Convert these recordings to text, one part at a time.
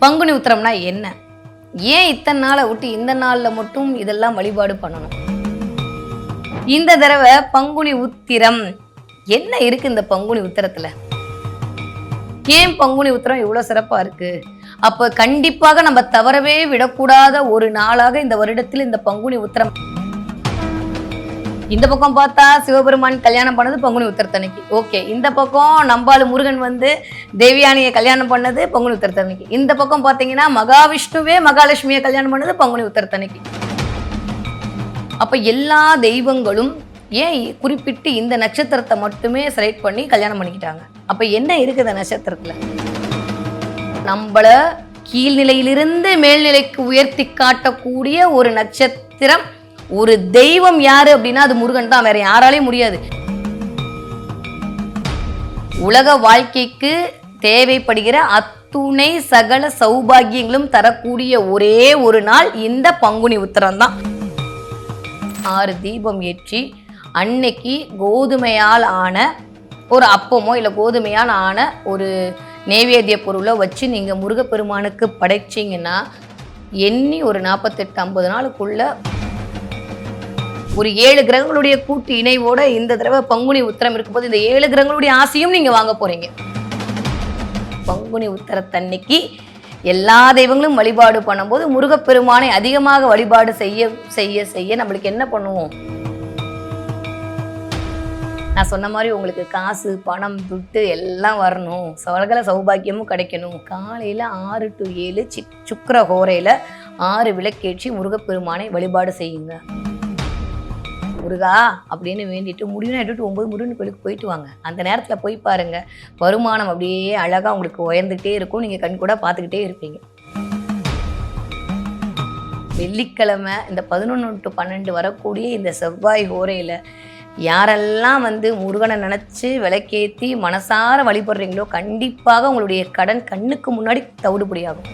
பங்குனி உத்திரம்னா என்ன? ஏன் இத்தனை நாளை விட்டு இந்த நாளில் மட்டும் இதெல்லாம் வழிபாடு பண்ணணும்? இந்த தடவை பங்குனி உத்திரம். என்ன இருக்கு இந்த பங்குனி உத்திரத்துல? ஏன் பங்குனி உத்திரம் இவ்வளோ சிறப்பா இருக்கு? அப்ப கண்டிப்பாக நம்ம தவறவே விடக்கூடாத ஒரு நாளாக இந்த வருடத்தில் இந்த பங்குனி உத்திரம் இந்த பக்கம் பார்த்தா சிவபெருமான் கல்யாணம் பண்ணது பங்குனி உத்தரத்தனைக்கு ஓகே இந்த பக்கம் நம்பாலு முருகன் வந்து தேவியானியை கல்யாணம் பண்ணது பங்குனி உத்தரத்தனைக்கு இந்த பக்கம் பார்த்தீங்கன்னா மகாவிஷ்ணுவே மகாலட்சுமியை கல்யாணம் பண்ணது பங்குனி உத்தரத்தனைக்கு அப்ப எல்லா தெய்வங்களும் ஏன் குறிப்பிட்டு இந்த நட்சத்திரத்தை மட்டுமே செலக்ட் பண்ணி கல்யாணம் பண்ணிக்கிட்டாங்க? அப்ப என்ன இருக்குது நட்சத்திரத்துல? நம்மள கீழ்நிலையிலிருந்து மேல்நிலைக்கு உயர்த்தி காட்டக்கூடிய ஒரு நட்சத்திரம் ஒரு தெய்வம் யாரு அப்படின்னா அது முருகன் தான். வேற யாராலையும் முடியாது. உலக வாழ்க்கைக்கு தேவைப்படுகிற அத்துணை சகல சௌபாகியங்களும் தரக்கூடிய ஒரே ஒரு நாள் இந்த பங்குனி உத்தரம் தான். ஆறு தீபம் ஏற்றி அன்னைக்கு கோதுமையால் ஆன ஒரு அப்பமோ இல்லை கோதுமையால் ஆன ஒரு நெய்வேத்திய பொருளை வச்சு நீங்கள் முருகப்பெருமானுக்கு படைச்சிங்கன்னா எண்ணி ஒரு நாற்பத்தெட்டு ஐம்பது நாளுக்குள்ள ஒரு ஏழு கிரகங்களுடைய கூட்டு இணைவோட இந்த தடவை பங்குனி உத்திரம் இருக்கும்போது இந்த ஏழு கிரகங்களுடைய ஆசையும் நீங்கள் வாங்க போறீங்க. பங்குனி உத்தரத்தன்னைக்கு எல்லா தெய்வங்களும் வழிபாடு பண்ணும்போது முருகப்பெருமானை அதிகமாக வழிபாடு செய்ய செய்ய செய்ய நம்மளுக்கு என்ன பண்ணுவோம்? நான் சொன்ன மாதிரி உங்களுக்கு காசு பணம் துட்டு எல்லாம் வரணும். சகல சௌபாக்கியமும் கிடைக்கணும். காலையில் ஆறு டு ஏழு சி சுக்கர ஹோரையில் ஆறு விளக்கேற்றி முருகப்பெருமானை வழிபாடு செய்யுங்க. முருகா அப்படின்னு வேண்டிட்டு முடிவுனா எட்டு ஒம்பது முருகன் கோயிலுக்கு போயிட்டு வாங்க. அந்த நேரத்தில் போய் பாருங்க. வருமானம் அப்படியே அழகாக உங்களுக்கு உயர்ந்துகிட்டே இருக்கும். நீங்கள் கண் கூட பார்த்துக்கிட்டே இருப்பீங்க. வெள்ளிக்கிழமை இந்த பதினொன்று டு பன்னெண்டு வரக்கூடிய இந்த செவ்வாய் ஹோரையில் யாரெல்லாம் வந்து முருகனை நினச்சி விளக்கேற்றி மனசார வழிபடுறீங்களோ கண்டிப்பாக உங்களுடைய கடன் கண்ணுக்கு முன்னாடி தவிடுபடியாகும்.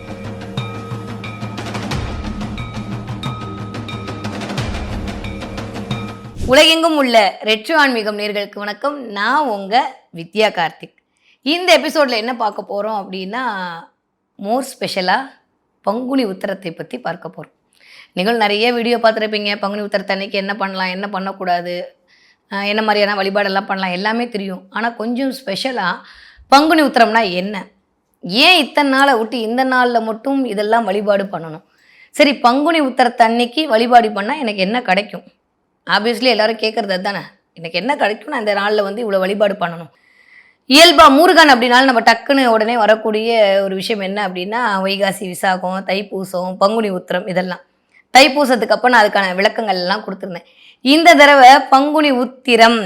உலகெங்கும் உள்ள ரெட்ரோ ஆன்மீகம் நேர்களுக்கு வணக்கம். நான் உங்கள் வித்யா கார்த்திக். இந்த எபிசோடில் என்ன பார்க்க போகிறோம் அப்படின்னா மோர் ஸ்பெஷலாக பங்குனி உத்தரத்தை பற்றி பார்க்க போகிறோம் நீங்கள் நிறைய வீடியோ பார்த்துருப்பீங்க. பங்குனி உத்தரத்தை அன்னைக்கு என்ன பண்ணலாம் என்ன பண்ணக்கூடாது என்ன மாதிரியான வழிபாடெல்லாம் பண்ணலாம் எல்லாமே தெரியும். ஆனால் கொஞ்சம் ஸ்பெஷலாக பங்குனி உத்தரம்னா என்ன? ஏன் இத்தனை நாளை விட்டு இந்த நாளில் மட்டும் இதெல்லாம் வழிபாடு பண்ணணும்? சரி பங்குனி உத்தரத்தை அன்னைக்கு வழிபாடு பண்ணால் எனக்கு என்ன கிடைக்கும்? ஆப்வியஸ்லி எல்லாரும் கேட்குறது அதுதானே? எனக்கு என்ன கிடைக்கும் நான் இந்த நாளில் வந்து இவ்வளோ வழிபாடு பண்ணணும். இயல்பாக முருகன் அப்படின்னாலும் நம்ம டக்குன்னு உடனே வரக்கூடிய ஒரு விஷயம் என்ன அப்படின்னா வைகாசி விசாகம் தைப்பூசம் பங்குனி உத்திரம் இதெல்லாம். தைப்பூசத்துக்கு அப்போ நான் அதுக்கான விளக்கங்கள் எல்லாம் கொடுத்துருந்தேன். இந்த தடவை பங்குனி உத்திரம்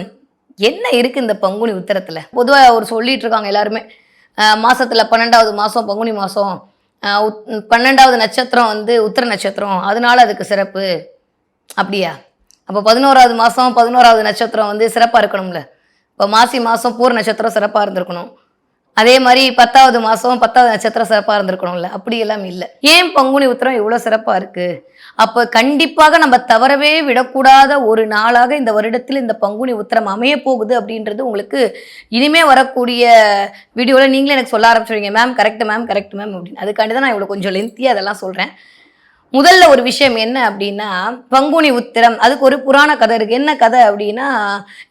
என்ன இருக்குது இந்த பங்குனி உத்திரத்தில்? பொதுவாக ஒரு சொல்லிட்டு இருக்காங்க எல்லாருமே. ஆஹ் மாசத்துல பன்னெண்டாவது மாதம் பங்குனி மாதம் பன்னெண்டாவது நட்சத்திரம் வந்து உத்திர நட்சத்திரம். அதனால அதுக்கு சிறப்பு. அப்படியா? அப்போ பதினோராவது மாதம் பதினோராவது நட்சத்திரம் வந்து சிறப்பாக இருக்கணும்ல. இப்போ மாசி மாதம் பூர நட்சத்திரம் சிறப்பாக இருந்திருக்கணும். அதே மாதிரி பத்தாவது மாதம் பத்தாவது நட்சத்திரம் சிறப்பாக இருந்திருக்கணும்ல. அப்படியெல்லாம் இல்லை. ஏன் பங்குனி உத்திரம் இவ்வளோ சிறப்பாக இருக்குது அப்போ கண்டிப்பாக நம்ம தவறவே விடக்கூடாத ஒரு நாளாக இந்த வருடத்தில் இந்த பங்குனி உத்திரம் அமைய போகுது அப்படின்றது உங்களுக்கு இனிமே வரக்கூடிய வீடியோவில் நீங்களே எனக்கு சொல்ல ஆரம்பிச்சுருவீங்க. Ma'am correct ma'am correct ma'am அப்படின்னு. அதுக்காண்டி தான் நான் இவ்வளோ கொஞ்சம் லென்த்தியாக அதெல்லாம் சொல்கிறேன் முதல்ல ஒரு விஷயம் என்ன அப்படின்னா பங்குனி உத்திரம். அதுக்கு ஒரு புராண கதை இருக்கு. என்ன கதை அப்படின்னா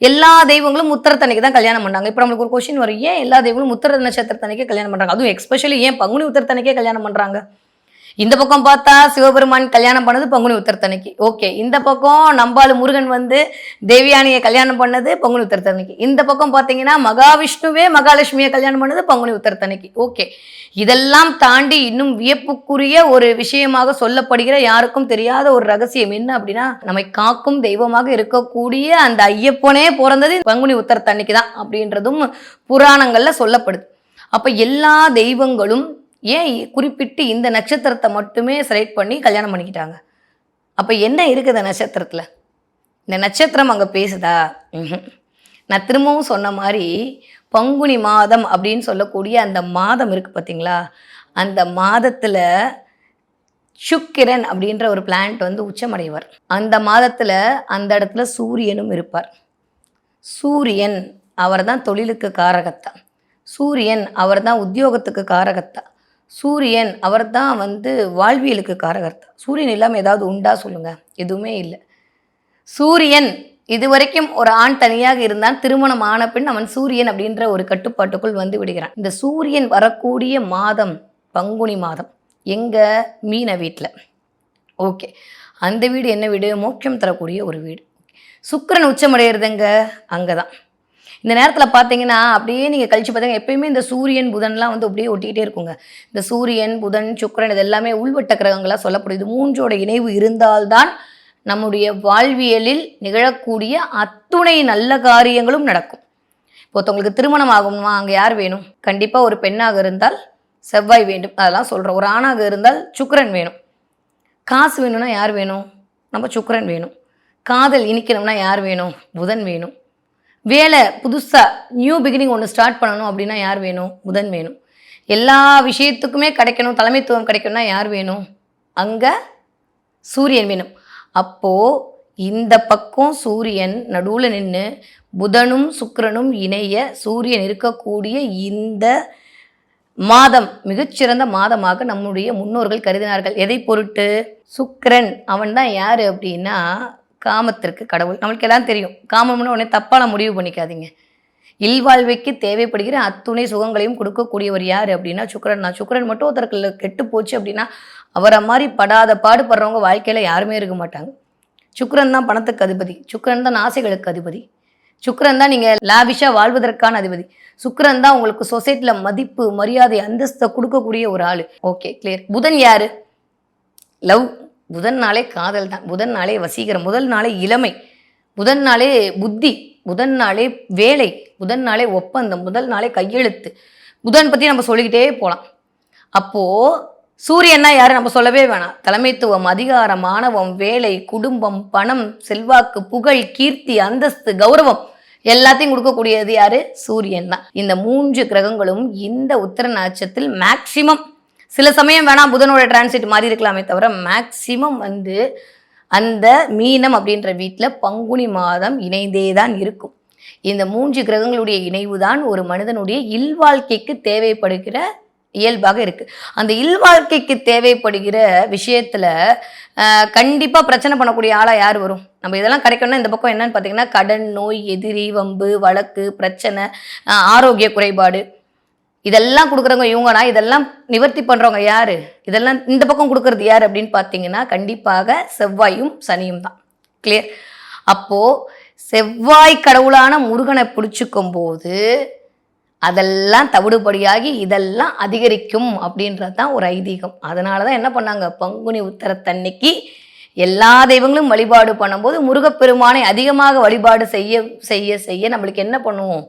எல்லா தெய்வங்களும் உத்தரத்தன்னைக்கு தான் கல்யாணம் பண்ணாங்க. இப்போ நம்மளுக்கு ஒரு கொஸ்டின் வரும். ஏன் எல்லா தெய்வங்களும் உத்தர நட்சத்திரத்தன்னைக்கே கல்யாணம் பண்ணுறாங்க அதுவும் எஸ்பெஷலி ஏன் பங்குனி உத்தரத்தன்னைக்கே கல்யாணம் பண்ணுறாங்க இந்த பக்கம் பார்த்தா சிவபெருமான் கல்யாணம் பண்ணது பங்குனி உத்தரத்தனைக்கு ஓகே இந்த பக்கம் நம்பாளு முருகன் வந்து தேவியானியை கல்யாணம் பண்ணது பங்குனி உத்தரத்தன்னைக்கு. இந்த பக்கம் பார்த்தீங்கன்னா மகாவிஷ்ணுவே மகாலட்சுமியை கல்யாணம் பண்ணது பங்குனி உத்தரத்தனைக்கு ஓகே இதெல்லாம் தாண்டி இன்னும் வியப்புக்குரிய ஒரு விஷயமாக சொல்லப்படுகிற யாருக்கும் தெரியாத ஒரு ரகசியம் என்ன அப்படின்னா நம்மை காக்கும் தெய்வமாக இருக்கக்கூடிய அந்த ஐயப்பனே பிறந்தது பங்குனி உத்தரத்தன்னைக்கு தான் அப்படின்றதும் புராணங்கள்ல சொல்லப்படுது. அப்ப எல்லா தெய்வங்களும் ஏன் குறிப்பிட்டு இந்த நட்சத்திரத்தை மட்டுமே செலக்ட் பண்ணி கல்யாணம் பண்ணிக்கிட்டாங்க? அப்போ என்ன இருக்குது நட்சத்திரத்தில்? இந்த நட்சத்திரம் அங்கே பேசுதா? ம்ஹும். நான் திரும்பவும் சொன்ன மாதிரி பங்குனி மாதம் அப்படின்னு சொல்லக்கூடிய அந்த மாதம் இருக்குது பார்த்தீங்களா அந்த மாதத்தில் சுக்கிரன் அப்படின்ற ஒரு பிளான்ட் வந்து உச்சமடைவார். அந்த மாதத்தில் அந்த இடத்துல சூரியனும் இருப்பார். சூரியன் அவர் தான் தொழிலுக்கு காரகத்தான் சூரியன் அவர் தான் உத்தியோகத்துக்கு காரகத்தான் சூரியன் அவர் தான் வந்து வாழ்வியலுக்கு காரகர்த்தா. சூரியன் இல்லாமல் ஏதாவது உண்டா சொல்லுங்கள் எதுவுமே இல்லை. சூரியன் இது வரைக்கும் ஒரு ஆண் தனியாக இருந்தான். திருமணம் ஆன பின் அவன் சூரியன் அப்படின்ற ஒரு கட்டுப்பாட்டுக்குள் வந்து விடுகிறான். இந்த சூரியன் வரக்கூடிய மாதம் பங்குனி மாதம் எங்கள் மீன வீட்டில் ஓகே. அந்த வீடு என்ன வீடு? மோட்சம் தரக்கூடிய ஒரு வீடு. சுக்கிரன் உச்சமடைகிறதுங்க அங்கே தான் இந்த நேரத்தில் பார்த்தீங்கன்னா அப்படியே நீங்கள் கழிச்சு பார்த்தீங்க எப்பயுமே இந்த சூரியன் புதன்லாம் வந்து அப்படியே ஒட்டிக்கிட்டே இருக்குங்க. இந்த சூரியன் புதன் சுக்கரன் இது எல்லாமே உள்வட்ட கிரகங்களாக சொல்லப்படுது. மூன்றோட இணைவு இருந்தால்தான் நம்முடைய வாழ்வியலில் நிகழக்கூடிய அத்துணை நல்ல காரியங்களும் நடக்கும். இப்போ ஒருத்தவங்களுக்கு திருமணம் ஆகும்னா அங்கே யார் வேணும்? கண்டிப்பாக ஒரு பெண்ணாக இருந்தால் செவ்வாய் வேண்டும். அதெல்லாம் சொல்கிறோம் ஒரு ஆணாக இருந்தால் சுக்கரன் வேணும். காசு வேணும்னா யார் வேணும்? நம்ம சுக்கரன் வேணும். காதல் இனிக்கணும்னா யார் வேணும்? புதன் வேணும். வேலை புதுசாக நியூ பிகினிங் ஒன்று ஸ்டார்ட் பண்ணணும் அப்படின்னா யார் வேணும்? புதன் வேணும். எல்லா விஷயத்துக்குமே கிடைக்கணும் தலைமைத்துவம் கிடைக்கணும்னா யார் வேணும்? அங்கே சூரியன் வேணும். அப்போது இந்த பக்கம் சூரியன் நடுவில் நின்று புதனும் சுக்கரனும் இணைய சூரியன் இருக்கக்கூடிய இந்த மாதம் மிகச்சிறந்த மாதமாக நம்முடைய முன்னோர்கள் கருதினார்கள். எதை பொருட்டு? சுக்கரன். அவன் தான் யார் அப்படின்னா காமத்திற்கு கடவுள். நம்மளுக்கு எல்லாம் தெரியும். காமம்னு உடனே தப்பான முடிவு பண்ணிக்காதீங்க. இல்வாழ்வைக்கு தேவைப்படுகிற அத்துணை சுகங்களையும் கொடுக்கக்கூடியவர் யார் அப்படின்னா சுக்கரன் தான். சுக்கரன் மட்டும் ஒருத்தருக்கு கெட்டு போச்சு அப்படின்னா அவரை மாதிரி படாத பாடுபடுறவங்க வாழ்க்கையில் யாருமே இருக்க மாட்டாங்க. சுக்கரன் தான் பணத்துக்கு அதிபதி. சுக்கரன் தான் ஆசைகளுக்கு அதிபதி. சுக்கரன் தான் நீங்கள் லாவிஷாக வாழ்வதற்கான அதிபதி. சுக்கரன் தான் உங்களுக்கு சொசைட்டியில் மதிப்பு மரியாதை அந்தஸ்தை கொடுக்கக்கூடிய ஒரு ஆள். ஓகே கிளியர் புதன் யார்? லவ். புதன் நாளே காதல் தான். புதன் நாளே வசீகரம். முதல் நாளே இளமை. புதன் நாளே புத்தி. புதன் நாளே வேலை. புதன் நாளே ஒப்பந்தம். முதல் நாளே கையெழுத்து. புதன் பற்றி நம்ம சொல்லிக்கிட்டே போகலாம் அப்போது சூரியன்னா யாரும் நம்ம சொல்லவே வேணாம். தலைமைத்துவம் அதிகாரம் மாணவம் வேலை குடும்பம் பணம் செல்வாக்கு புகழ் கீர்த்தி அந்தஸ்து கௌரவம் எல்லாத்தையும் கொடுக்கக்கூடியது யாரு? சூரியன் தான். இந்த மூன்று கிரகங்களும் இந்த உத்தர நட்சத்திரத்தில் மேக்சிமம் சில சமயம் வேணால் புதனோட டிரான்சிட் மாறி இருக்கலாமே தவிர மேக்சிமம் வந்து அந்த மீனம் அப்படின்ற வீட்டில் பங்குனி மாதம் இணைந்தே தான் இருக்கும். இந்த மூன்று கிரகங்களுடைய இணைவு தான் ஒரு மனிதனுடைய இல்வாழ்க்கைக்கு தேவைப்படுகிற இயல்பாக இருக்குது அந்த இல்வாழ்க்கைக்கு தேவைப்படுகிற விஷயத்தில் கண்டிப்பாக பிரச்சனை பண்ணக்கூடிய ஆளாக யார் வரும்? நம்ம இதெல்லாம் கிடைக்கணும்னா இந்த பக்கம் என்னன்னு பார்த்தீங்கன்னா கடன் நோய் எதிரி வம்பு வழக்கு பிரச்சனை ஆரோக்கிய குறைபாடு. இதெல்லாம் கொடுக்குறவங்க இவங்கனா இதெல்லாம் நிவர்த்தி பண்ணுறவங்க யார்? இதெல்லாம் இந்த பக்கம் கொடுக்கறது யார் அப்படின்னு பார்த்தீங்கன்னா கண்டிப்பாக செவ்வாயும் சனியும் தான். கிளியர் அப்போது செவ்வாய் கடவுளான முருகனை பிடிச்சிக்கும் போது அதெல்லாம் தவிடுபடியாகி இதெல்லாம் அதிகரிக்கும் அப்படின்றது தான் ஒரு ஐதீகம். அதனால தான் என்ன பண்ணாங்க? பங்குனி உத்தரத்தன்னைக்கு எல்லா தெய்வங்களும் வழிபாடு பண்ணும்போது முருகப்பெருமானை அதிகமாக வழிபாடு செய்ய செய்ய செய்ய நம்மளுக்கு என்ன பண்ணுவோம்?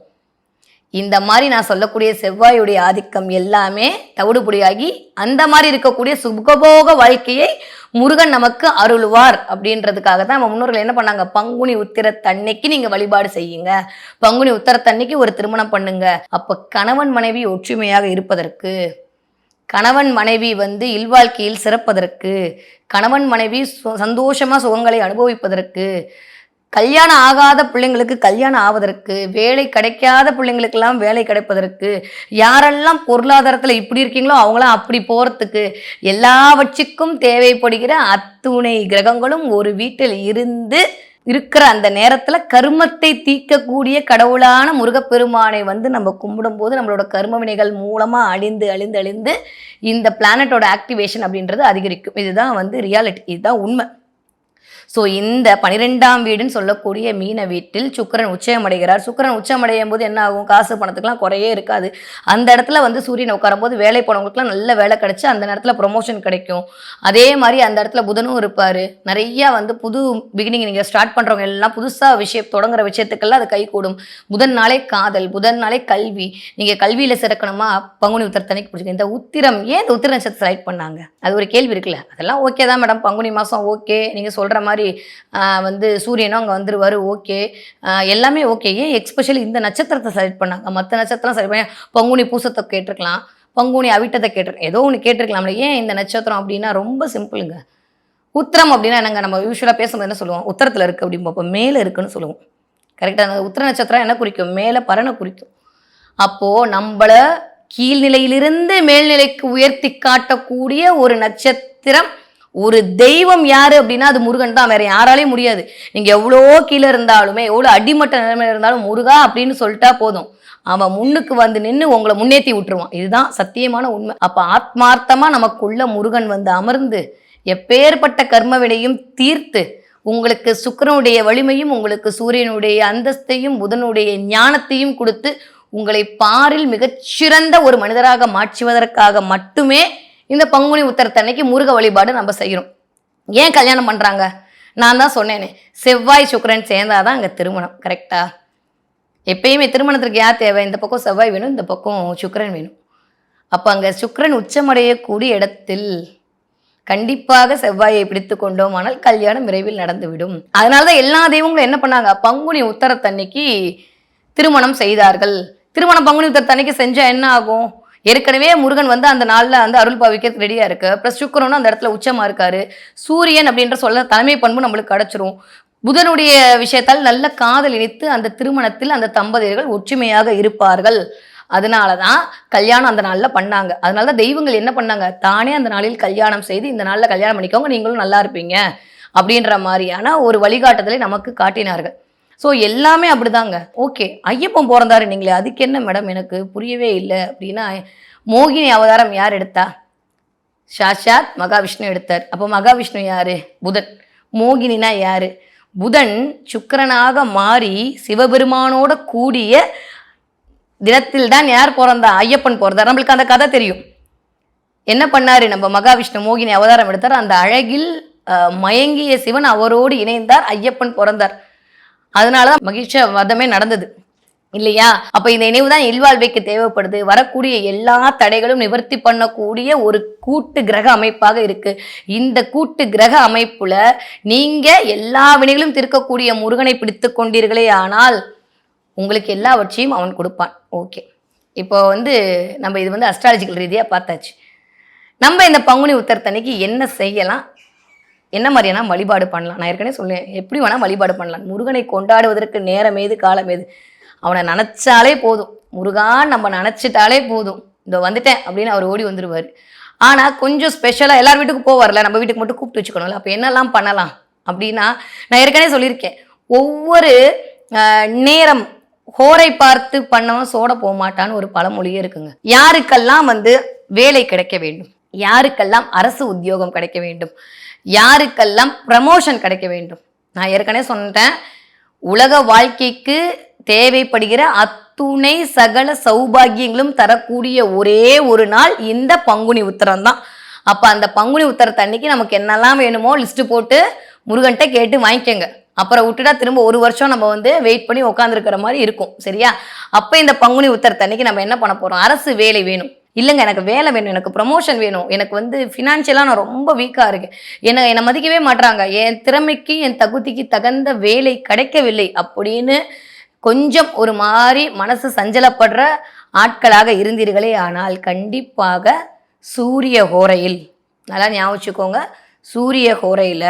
இந்த மாதிரி நான் சொல்லக்கூடிய செவ்வாயுடைய ஆதிக்கம் எல்லாமே தவிடுபுடியாகி அந்த மாதிரி இருக்கக்கூடிய சுகபோக வாழ்க்கையை முருகன் நமக்கு அருளுவார் அப்படின்றதுக்காக தான் நம்ம முன்னோர்கள் என்ன பண்ணாங்க? பங்குனி உத்திரத்தன்னைக்கு நீங்க வழிபாடு செய்யுங்க. பங்குனி உத்தரத்தன்னைக்கு ஒரு திருமணம் பண்ணுங்க. அப்ப கணவன் மனைவி ஒற்றுமையாக இருப்பதற்கு கணவன் மனைவி வந்து இல்வாழ்க்கையில் சிறப்பதற்கு கணவன் மனைவி சு- சந்தோஷமா சுகங்களை அனுபவிப்பதற்கு கல்யாணம் ஆகாத பிள்ளைங்களுக்கு கல்யாணம் ஆவதற்கு வேலை கிடைக்காத பிள்ளைங்களுக்கெல்லாம் வேலை கிடைப்பதற்கு யாரெல்லாம் பொருளாதாரத்தில் இப்படி இருக்கீங்களோ அவங்களாம் அப்படி போகிறதுக்கு எல்லாவற்றுக்கும் தேவைப்படுகிற அத்துணை கிரகங்களும் ஒரு வீட்டில் இருந்து இருக்கிற அந்த நேரத்தில் கருமத்தை தீர்க்கக்கூடிய கடவுளான முருகப்பெருமானை வந்து நம்ம கும்பிடும்போது நம்மளோட கர்ம வினைகள் மூலமாக அழிந்து அழிந்து அழிந்து இந்த பிளானட்டோட ஆக்டிவேஷன் அப்படின்றது அதிகரிக்கும். இதுதான் வந்து ரியாலிட்டி இதுதான் உண்மை. ஸோ இந்த பனிரெண்டாம் வீடுன்னு சொல்லக்கூடிய மீன வீட்டில் சுக்கிரன் உச்சமடைகிறார் உச்சம் உச்சமடையும் போது என்ன ஆகும்? காசு பணத்துக்குலாம் குறையே இருக்காது. அந்த இடத்துல வந்து சூரியன் உட்காரும்போது வேலை போனவங்களுக்குலாம் நல்ல வேலை கிடைச்சி அந்த நேரத்தில் ப்ரொமோஷன் கிடைக்கும். அதே மாதிரி அந்த இடத்துல புதனும் இருப்பார். நிறையா வந்து புது பிகினிங் நீங்கள் ஸ்டார்ட் பண்ணுறவங்க எல்லாம் புதுசாக விஷயம் தொடங்குற விஷயத்துக்கெல்லாம் அது கைகூடும். புதன் நாளே காதல் புதன் நாளே கல்வி. நீங்கள் கல்வியில் சிறக்கணுமா? பங்குனி உத்திரத்தனைக்கு பிடிச்சிங்க இந்த உத்திரம் ஏன் இந்த உத்திர நட்சத்திரம் செலக்ட் பண்ணாங்க? அது ஒரு கேள்வி இருக்குல்ல. அதெல்லாம் ஓகே தான் மேடம் பங்குனி மாதம் ஓகே நீங்கள் சொல்கிற மாதிரி மாதிரி வந்து சூரியனும் அங்கே வந்துருவார். ஓகே. எல்லாமே ஓகே. ஏன் எக்ஸ்பெஷலி இந்த நட்சத்திரத்தை செலக்ட் பண்ணாங்க? மற்ற நட்சத்திரம் செலக்ட் பண்ணி பங்குனி பூசத்தை கேட்டிருக்கலாம். பங்குனி அவிட்டத்தை கேட்டிருக்கலாம் ஏதோ ஒன்று கேட்டிருக்கலாம்ல. ஏன் இந்த நட்சத்திரம் அப்படின்னா ரொம்ப சிம்பிளுங்க உத்திரம் அப்படின்னா என்னங்க? நம்ம யூஸ்வலாக பேசும்போது என்ன சொல்லுவோம்? உத்தரத்தில் இருக்குது அப்படின்னு மேலே இருக்குன்னு சொல்லுவோம். கரெக்டாக அந்த உத்திர நட்சத்திரம் என்ன குறிக்கும்? மேலே பரனை குறிக்கும். அப்போது நம்மளை கீழ்நிலையிலிருந்து மேல்நிலைக்கு உயர்த்தி காட்டக்கூடிய ஒரு நட்சத்திரம் ஒரு தெய்வம் யாரு அப்படின்னா அது முருகன் தான். வேற யாராலையும் முடியாது. நீங்க எவ்வளோ கீழே இருந்தாலுமே எவ்வளோ அடிமட்ட நிலைமையில இருந்தாலும் முருகா அப்படின்னு சொல்லிட்டா போதும். அவன் முன்னுக்கு வந்து நின்று உங்களை முன்னேற்றி விட்டுருவான். இதுதான் சத்தியமான உண்மை. அப்ப ஆத்மார்த்தமா நமக்குள்ள முருகன் வந்து அமர்ந்து எப்பேற்பட்ட கர்ம வினையும் தீர்த்து உங்களுக்கு சுக்கிரனுடைய வலிமையும் உங்களுக்கு சூரியனுடைய அந்தஸ்தையும் புதனுடைய ஞானத்தையும் கொடுத்து உங்களை பாரில் மிகச்சிறந்த ஒரு மனிதராக மாற்றுவதற்காக மட்டுமே இந்த பங்குனி உத்தரத்தன்னைக்கு முருக வழிபாடு நம்ம செய்கிறோம் ஏன் கல்யாணம் பண்ணுறாங்க நான் தான் சொன்னேனே செவ்வாய் சுக்கிரன் சேர்ந்தாதான் அங்கே திருமணம் கரெக்டா எப்பயுமே திருமணத்திற்கு யார் தேவை? இந்த பக்கம் செவ்வாய் வேணும் இந்த பக்கம் சுக்கரன் வேணும். அப்போ அங்கே சுக்கரன் உச்சமடையக்கூடிய இடத்தில் கண்டிப்பாக செவ்வாயை பிடித்து கொண்டோமானால் கல்யாணம் விரைவில் நடந்துவிடும். அதனால தான் எல்லா தெய்வங்களும் என்ன பண்ணாங்க? பங்குனி உத்தரத்தன்னைக்கு திருமணம் செய்தார்கள். திருமணம் பங்குனி உத்தரத்தன்னைக்கு செஞ்சால் என்ன ஆகும்? ஏற்கனவே முருகன் வந்து அந்த நாளில் வந்து அருள் பாவிக்க ரெடியாக இருக்கு. ப்ளஸ் சுக்கரனும் அந்த இடத்துல உச்சமாக இருக்காரு. சூரியன் அப்படின்ற சொல்ல தலைமை பண்பு நம்மளுக்கு கிடச்சிரும். புதனுடைய விஷயத்தால் நல்ல காதல் இணைத்து அந்த திருமணத்தில் அந்த தம்பதியர்கள் ஒற்றுமையாக இருப்பார்கள். அதனால தான் கல்யாணம் அந்த நாளில் பண்ணாங்க. அதனால தான் தெய்வங்கள் என்ன பண்ணாங்க? தானே அந்த நாளில் கல்யாணம் செய்து இந்த நாளில் கல்யாணம் பண்ணிக்கோங்க நீங்களும் நல்லா இருப்பீங்க அப்படின்ற மாதிரியான ஒரு வழிகாட்டுதலை நமக்கு காட்டினார்கள். ஸோ எல்லாமே அப்படிதாங்க. ஓகே ஐயப்பன் பிறந்தாரு நீங்களே அதுக்கு என்ன மேடம் எனக்கு? புரியவே இல்லை அப்படின்னா மோகினி அவதாரம் யார் எடுத்தா? சாஷாத் மகாவிஷ்ணு எடுத்தார். அப்போ மகாவிஷ்ணு யார்? புதன். மோகினினா யார்? புதன் சுக்கரனாக மாறி சிவபெருமானோட கூடிய தினத்தில் தான் யார் பிறந்தா? ஐயப்பன் பிறந்தார். நம்மளுக்கு அந்த கதை தெரியும். என்ன பண்ணார்? நம்ம மகாவிஷ்ணு மோகினி அவதாரம் எடுத்தார். அந்த அழகில் மயங்கிய சிவன் அவரோடு இணைந்தார். ஐயப்பன் பிறந்தார். அதனாலதான் தான் வதமே நடந்தது. இல்லையா? அப்ப இந்த நினைவு தான் இல்வாழ்வைக்கு தேவைப்படுது. வரக்கூடிய எல்லா தடைகளும் நிவர்த்தி பண்ணக்கூடிய ஒரு கூட்டு கிரக அமைப்பாக இருக்கு. இந்த கூட்டு கிரக அமைப்புல நீங்க எல்லா வினைகளும் திருக்கக்கூடிய முருகனை பிடித்து கொண்டீர்களே ஆனால் உங்களுக்கு எல்லாவற்றையும் அவன் கொடுப்பான். ஓகே. இப்போ வந்து நம்ம இது வந்து அஸ்ட்ராலஜிக்கல் ரீதியாக பார்த்தாச்சு. நம்ம இந்த பங்குனி உத்தரத்தன்னைக்கு என்ன செய்யலாம்? என்ன மாதிரியான வழிபாடு பண்ணலாம்? நான் ஏற்கனவே சொல்லேன் எப்படி வேணால் வழிபாடு பண்ணலாம். முருகனை கொண்டாடுவதற்கு நேரம் ஏது காலம் ஏது? அவனை நினச்சாலே போதும். முருகான் நம்ம நினச்சிட்டாலே போதும். இந்த வந்துட்டேன் அப்படின்னு அவர் ஓடி வந்துடுவார் ஆனால் கொஞ்சம் ஸ்பெஷலாக எல்லார் வீட்டுக்கும் போவார்ல நம்ம வீட்டுக்கு மட்டும் கூப்பிட்டு வச்சுக்கணும்ல. அப்போ என்னெல்லாம் பண்ணலாம்? அப்படின்னா நான் ஏற்கனவே சொல்லியிருக்கேன். ஒவ்வொரு நேரம் ஹோரை பார்த்து பண்ணவன் சோட போக மாட்டான்னு ஒரு பழமொழியே இருக்குங்க. யாருக்கெல்லாம் வந்து வேலை கிடைக்க வேண்டும்? யாருக்கெல்லாம் அரசு உத்தியோகம் கிடைக்க வேண்டும்? யாருக்கெல்லாம் ப்ரமோஷன் கிடைக்க வேண்டும்? நான் ஏற்கனவே சொன்னேன் உலக வாழ்க்கைக்கு தேவைப்படுகிற அத்துணை சகல சௌபாகியங்களும் தரக்கூடிய ஒரே ஒரு நாள் இந்த பங்குனி உத்தரம் தான். அப்போ அந்த பங்குனி உத்தரத்தை அன்னைக்கு நமக்கு என்னெல்லாம் வேணுமோ லிஸ்ட்டு போட்டு முருகன்கிட்ட கேட்டு வாங்கிக்கோங்க. அப்புறம் விட்டுட்டா திரும்ப ஒரு வருஷம் நம்ம வந்து வெயிட் பண்ணி உட்காந்துருக்கிற மாதிரி இருக்கும் சரியா? அப்போ இந்த பங்குனி உத்தரத்தை அன்னைக்கு நம்ம என்ன பண்ண போகிறோம் அரசு வேலை வேணும். இல்லைங்க எனக்கு வேலை வேணும் எனக்கு ப்ரொமோஷன் வேணும். எனக்கு வந்து ஃபினான்ஷியலாக நான் ரொம்ப வீக்காக இருக்கேன். என்னை என்னை மதிக்கவே மாட்றாங்க. என் திறமைக்கு என் தகுதிக்கு தகுந்த வேலை கிடைக்கவில்லை அப்படின்னு கொஞ்சம் ஒரு மாதிரி மனசு சஞ்சலப்படுற ஆட்களாக இருந்தீர்களே ஆனால் கண்டிப்பாக சூரிய ஹோரையில் நல்லா ஞாபகம் வச்சுக்கோங்க. சூரிய ஹோரையில்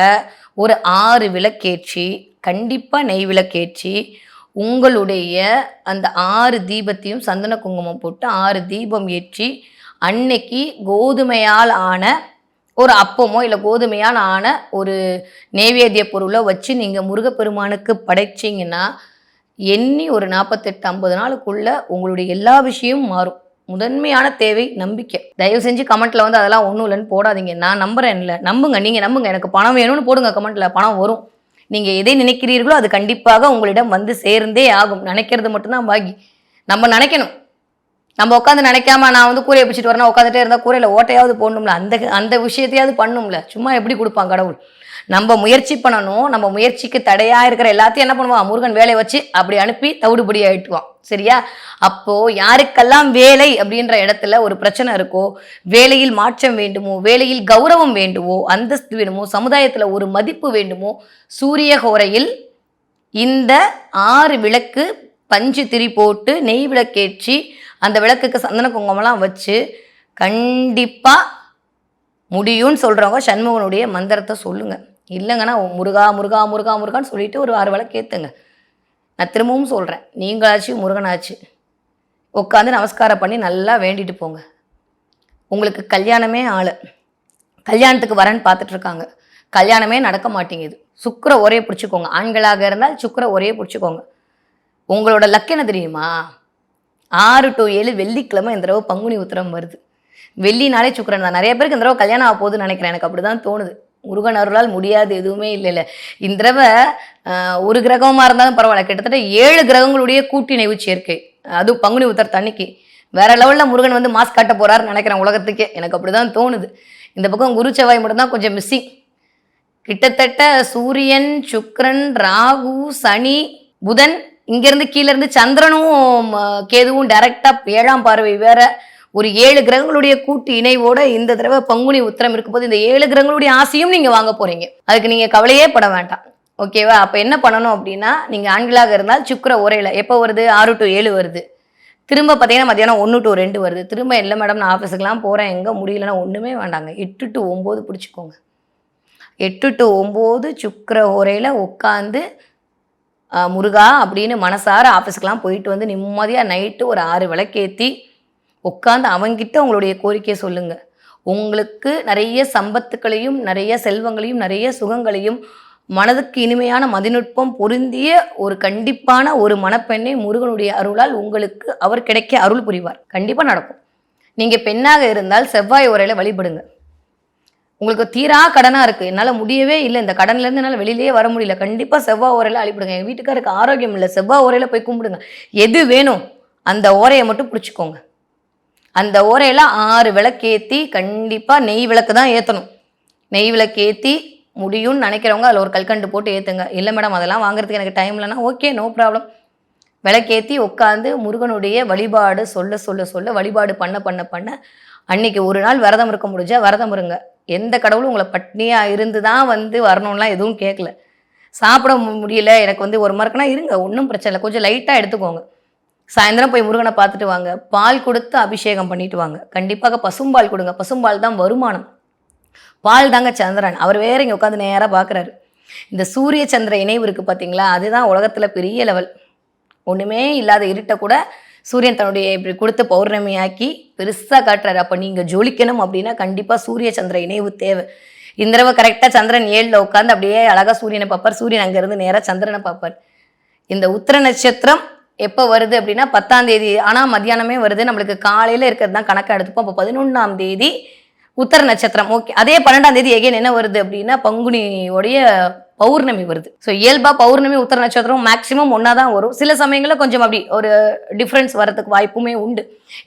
ஒரு ஆறு விளக்கேற்றி கண்டிப்பாக நெய் விளக்கேற்றி உங்களுடைய அந்த ஆறு தீபத்தையும் சந்தன குங்குமம் போட்டு ஆறு தீபம் ஏற்றி அன்னைக்கு கோதுமையால் ஆன ஒரு அப்பமோ இல்லை கோதுமையால் ஆன ஒரு நைவேத்திய பொருளை வச்சு நீங்கள் முருகப்பெருமானுக்கு படைச்சிங்கன்னா எண்ணி ஒரு நாற்பத்தெட்டு ஐம்பது நாளுக்குள்ள உங்களுடைய எல்லா விஷயமும் மாறும். முதன்மையான தேவை நம்பிக்கை. தயவு செஞ்சு கமெண்ட்ல வந்து அதெல்லாம் ஒன்றும் இல்லைன்னு போடாதீங்க. நான் நம்புறேன் இல்லை நம்புங்க. நீங்கள் நம்புங்க. எனக்கு பணம் வேணும்னு போடுங்க கமெண்ட்ல பணம் வரும். நீங்கள் எதை நினைக்கிறீர்களோ அது கண்டிப்பாக உங்களிடம் வந்து சேர்ந்தே ஆகும். நினைக்கிறது மட்டும்தான் பாகி நம்ம நினைக்கணும். நம்ம உட்காந்து நினைக்காம நான் வந்து கூரையை பிடிச்சிட்டு வரேன்னா உட்காந்துட்டே இருந்தால் கூரையில் ஓட்டையாவது போடணும்ல. அந்த அந்த விஷயத்தையாவது பண்ணும்ல. சும்மா எப்படி கொடுப்பான் கடவுள்? நம்ம முயற்சி பண்ணணும் நம்ம முயற்சிக்கு தடையாக இருக்கிற எல்லாத்தையும் என்ன பண்ணுவான்? முருகன் வேலையை வச்சு அப்படி அனுப்பி தவிடுபடி ஆயிட்டுவான். சரியா? அப்போ யாருக்கெல்லாம் வேலை அப்படின்ற இடத்துல ஒரு பிரச்சனை இருக்கோ வேலையில் மாற்றம் வேண்டுமோ வேலையில் கௌரவம் வேண்டுமோ அந்தஸ்து வேண்டுமோ சமுதாயத்தில் ஒரு மதிப்பு வேண்டுமோ சூரிய கோரையில் இந்த ஆறு விளக்கு பஞ்சு திரி போட்டு நெய் விளக்கேற்றி அந்த விளக்குக்கு சந்தன குங்குமம்லாம் வச்சு கண்டிப்பாக முடியும்னு சொல்கிறவங்க சண்முகனுடைய மந்திரத்தை சொல்லுங்கள் இல்லைங்கன்னா முருகா முருகா முருகா முருகான்னு சொல்லிட்டு ஒரு ஆறு வேலை கேத்துங்க நான் திரும்பவும் சொல்கிறேன் நீங்களாச்சு முருகனாச்சு உட்காந்து நமஸ்காரம் பண்ணி நல்லா வேண்டிட்டு போங்க. உங்களுக்கு கல்யாணமே ஆளு. கல்யாணத்துக்கு வரேன்னு பார்த்துட்ருக்காங்க கல்யாணமே நடக்க மாட்டேங்குது. சுக்கரை ஒரே பிடிச்சிக்கோங்க. ஆண்களாக இருந்தால் சுக்கரை ஒரே பிடிச்சிக்கோங்க. உங்களோட லக் என்ன தெரியுமா? ஆறு டு ஏழு வெள்ளிக்கிழமை இந்த தடவை பங்குனி உத்திரம் வருது. வெள்ளினாலே சுக்கரன் தான். நிறைய பேருக்கு இந்த தடவை கல்யாணம் ஆக போகுதுன்னு நினைக்கிறேன். எனக்கு அப்படி தான் தோணுது. முருகன் அருளால் முடியாது எதுவுமே இல்லைல்ல. இந்த தடவை ஒரு கிரகமாக இருந்தாலும் பரவாயில்ல. கிட்டத்தட்ட ஏழு கிரகங்களுடைய கூட்டிணைவு சேர்க்கை. அதுவும் பங்குனி உத்தரத்து அன்னைக்கு வேற லெவலில் முருகன் வந்து மாஸ்க் காட்ட போறாருன்னு நினைக்கிறேன் உலகத்துக்கே. எனக்கு அப்படி தான் தோணுது. இந்த பக்கம் குரு செவ்வாய் மட்டும்தான் கொஞ்சம் மிஸ்ஸிங் கிட்டத்தட்ட சூரியன் சுக்ரன் ராகு சனி புதன் இங்கேருந்து கீழேருந்து சந்திரனும் கேதுவும் டைரெக்டாக ஏழாம் பார்வை வேற. ஒரு ஏழு கிரகங்களுடைய கூட்டு இணைவோட இந்த தடவை பங்குனி உத்திரம் இருக்கும்போது இந்த ஏழு கிரகங்களுடைய ஆசையும் நீங்க வாங்க போறீங்க. அதுக்கு நீங்க கவலையே பட வேண்டாம். ஓகேவா? அப்ப என்ன பண்ணணும் அப்படின்னா நீங்க ஆண்களாக இருந்தால் சுக்கர உரையில எப்போ வருது? ஆறு டு ஏழு வருது. திரும்ப பார்த்தீங்கன்னா மத்தியானம் ஒன்று டு ரெண்டு வருது. திரும்ப இல்லை மேடம் நான் ஆஃபீஸுக்கெலாம் போகிறேன் எங்கே முடியலன்னா ஒன்றுமே வேண்டாங்க. எட்டு டு ஒம்பது பிடிச்சிக்கோங்க. எட்டு டு ஒம்பது சுக்கர உரையில் உட்காந்து முருகா அப்படின்னு மனசார ஆஃபீஸுக்கெலாம் போயிட்டு வந்து நிம்மதியாக நைட்டு ஒரு ஆறு விளக்கேற்றி உட்காந்து அவங்கிட்ட உங்களுடைய கோரிக்கையை சொல்லுங்கள் உங்களுக்கு நிறைய சம்பத்துக்களையும் நிறைய செல்வங்களையும் நிறைய சுகங்களையும் மனதுக்கு இனிமையான மதிநுட்பம் பொருந்திய ஒரு கண்டிப்பான ஒரு மணப்பெண்ணை முருகனுடைய அருளால் உங்களுக்கு அவர் கிடைக்க அருள் புரிவார். கண்டிப்பாக நடக்கும். நீங்கள் பெண்ணாக இருந்தால் செவ்வாய் உரையில் வழிபடுங்க. உங்களுக்கு தீரா கடனாக இருக்குது என்னால் முடியவே இல்லை. இந்த கடன்லேருந்து என்னால் வெளியிலேயே வர முடியல. கண்டிப்பாக செவ்வாய் உரையில் அழிப்பிடுங்க எங்கள் வீட்டுக்காருக்கு ஆரோக்கியம் இல்லை. செவ்வாய் உரையில் போய் கும்பிடுங்க. எது வேணும் அந்த ஓரையை மட்டும் பிடிச்சிக்கோங்க. அந்த ஓரையில் ஆறு விளக்கேற்றி கண்டிப்பாக நெய் விளக்கு தான் ஏற்றணும் நெய் விளக்கு ஏற்றி முடியும்னு நினைக்கிறவங்க அதில் ஒரு கல்கண்டு போட்டு ஏற்றுங்க இல்லை மேடம் அதெல்லாம் வாங்குறதுக்கு எனக்கு டைம் இல்லைன்னா ஓகே நோ ப்ராப்ளம் விளக்கேற்றி உட்காந்து முருகனுடைய வழிபாடு சொல்ல சொல்ல சொல்ல வழிபாடு பண்ண பண்ண பண்ண அன்னைக்கு ஒரு நாள் விரதம் இருக்க முடிஞ்சா விரதம் இருங்க. எந்த கடவுளும் உங்களை பட்னியாக இருந்து தான் வந்து வரணும்லாம் எதுவும் கேட்கல சாப்பிட முடியல. எனக்கு வந்து ஒரு மரக்குனா இருங்க. ஒன்றும் பிரச்சனை இல்லை. கொஞ்சம் லைட்டாக எடுத்துக்கோங்க. சாயந்தரம் போய் முருகனை பார்த்துட்டு வாங்க. பால் கொடுத்து அபிஷேகம் பண்ணிட்டு வாங்க. கண்டிப்பாக பசும்பால் கொடுங்க. பசும்பால் தான் வருமானம். பால் தாங்க சந்திரன். அவர் வேற இங்கே உட்காந்து நேராக பார்க்குறாரு இந்த சூரிய சந்திர இணைவு இருக்குது பார்த்தீங்களா அதுதான் உலகத்தில் பெரிய லெவல் ஒன்றுமே இல்லாத இருட்டை கூட சூரியன் தன்னுடைய இப்படி கொடுத்து பௌர்ணமியாக்கி பெருசாக காட்டுறாரு. அப்போ நீங்கள் ஜொலிக்கணும் அப்படின்னா கண்டிப்பாக சூரிய சந்திர இணைவு தேவை. இந்த தடவை கரெக்டாக சந்திரன் ஏழில் உட்காந்து அப்படியே அழகாக சூரியனை பார்ப்பார். சூரியன் அங்கேருந்து நேராக சந்திரனை பார்ப்பார். இந்த உத்திர நட்சத்திரம் எப்போ வருது அப்படின்னா பத்தாம் தேதி. ஆனால் மத்தியானமே வருது. நம்மளுக்கு காலையில் இருக்கிறது தான் கணக்காக எடுத்துப்போம். அப்போ பதினொன்றாம் தேதி உத்தர நட்சத்திரம். ஓகே. அதே பன்னெண்டாம் தேதி எகைன் என்ன வருது அப்படின்னா பங்குனியோடைய பௌர்ணமி வருது. ஸோ இயல்பாக பௌர்ணமி உத்தர நட்சத்திரம் மேக்ஸிமம் ஒன்றா தான் வரும். சில சமயங்களில் கொஞ்சம் அப்படி ஒரு டிஃப்ரென்ஸ் வரதுக்கு வாய்ப்புமே உண்டு.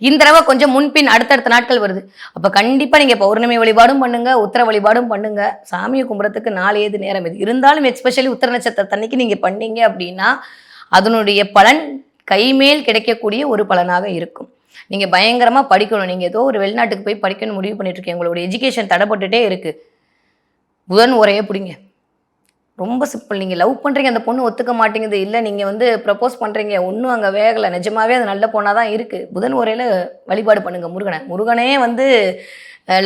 இந்த தடவை கொஞ்சம் முன்பின் அடுத்தடுத்த நாட்கள் வருது. அப்போ கண்டிப்பாக நீங்கள் பௌர்ணமி வழிபாடும் பண்ணுங்க உத்தர வழிபாடும் பண்ணுங்க. சாமியை கும்பிட்றதுக்கு நாலு ஏது நேரம் இது. இருந்தாலும் எஸ்பெஷலி உத்தர நட்சத்திரத்தன்னைக்கு நீங்கள் பண்ணீங்க அப்படின்னா அதனுடைய பலன் கைமேல் கிடைக்கக்கூடிய ஒரு பலனாக இருக்கும். நீங்கள் பயங்கரமாக படிக்கணும். நீங்கள் ஏதோ ஒரு வெளிநாட்டுக்கு போய் படிக்கணும்னு முடிவு பண்ணிட்டு இருக்கீங்க உங்களோட எஜுகேஷன் தடைப்பட்டுட்டே இருக்குது புதன் உரையே பிடிங்க. ரொம்ப சிம்பிள் நீங்கள் லவ் பண்ணுறீங்க அந்த பொண்ணு ஒத்துக்க மாட்டேங்குது. இல்லை நீங்கள் வந்து ப்ரப்போஸ் பண்ணுறீங்க ஒன்றும் அங்கே வேகலை. நிஜமாகவே அது நல்ல பொண்ணாக தான் இருக்குது புதன் உரையில் வழிபாடு பண்ணுங்கள் முருகனை. முருகனே வந்து